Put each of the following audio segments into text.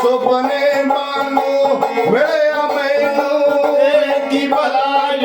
सुभ में मानो। की भा ज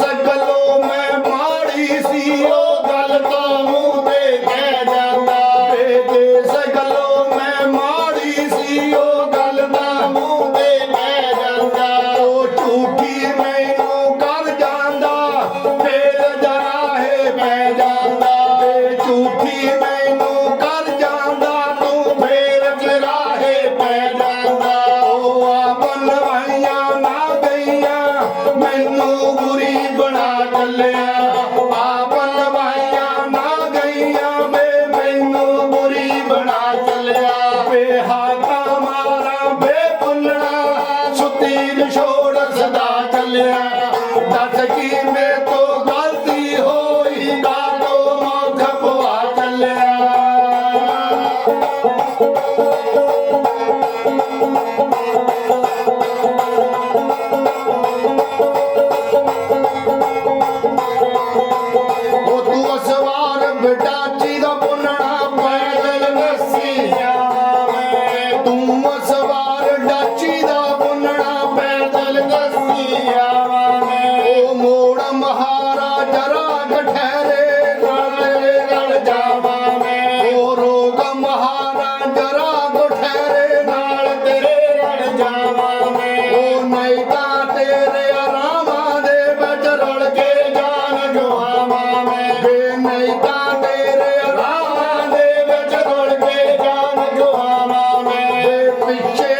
we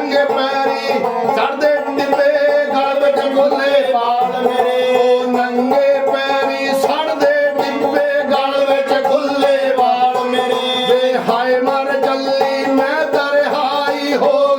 ਨੰਗੇ ਪੈਰੀ ਸੜਦੇ ਟਿੱਬੇ, ਗਲ ਵਿੱਚ ਗੋਲੇ ਪਾਲ ਮੇਰੇ। ਉਹ ਨੰਗੇ ਪੈਰੀ ਸੜਦੇ ਟਿੱਬੇ, ਗਲ ਵਿੱਚ ਖੁੱਲੇ ਵਾਲ ਮੇਰੇ। ਵੇ ਹਾਏ ਮਰ ਜੱਲੀ, ਮੈਂ ਤਰਹਾਈ ਹੋ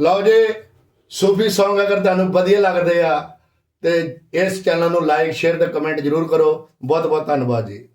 ਲਓ ਜੀ, ਸੂਫੀ Song ਅਗਰ ਤੁਹਾਨੂੰ ਵਧੀਆ ਲੱਗਦੇ ਆ, ਤੇ ਇਸ ਚੈਨਲ ਨੂੰ ਲਾਈਕ ਸ਼ੇਅਰ ਤੇ ਕਮੈਂਟ ਜਰੂਰ ਕਰੋ। ਬਹੁਤ ਬਹੁਤ ਧੰਨਵਾਦ ਜੀ।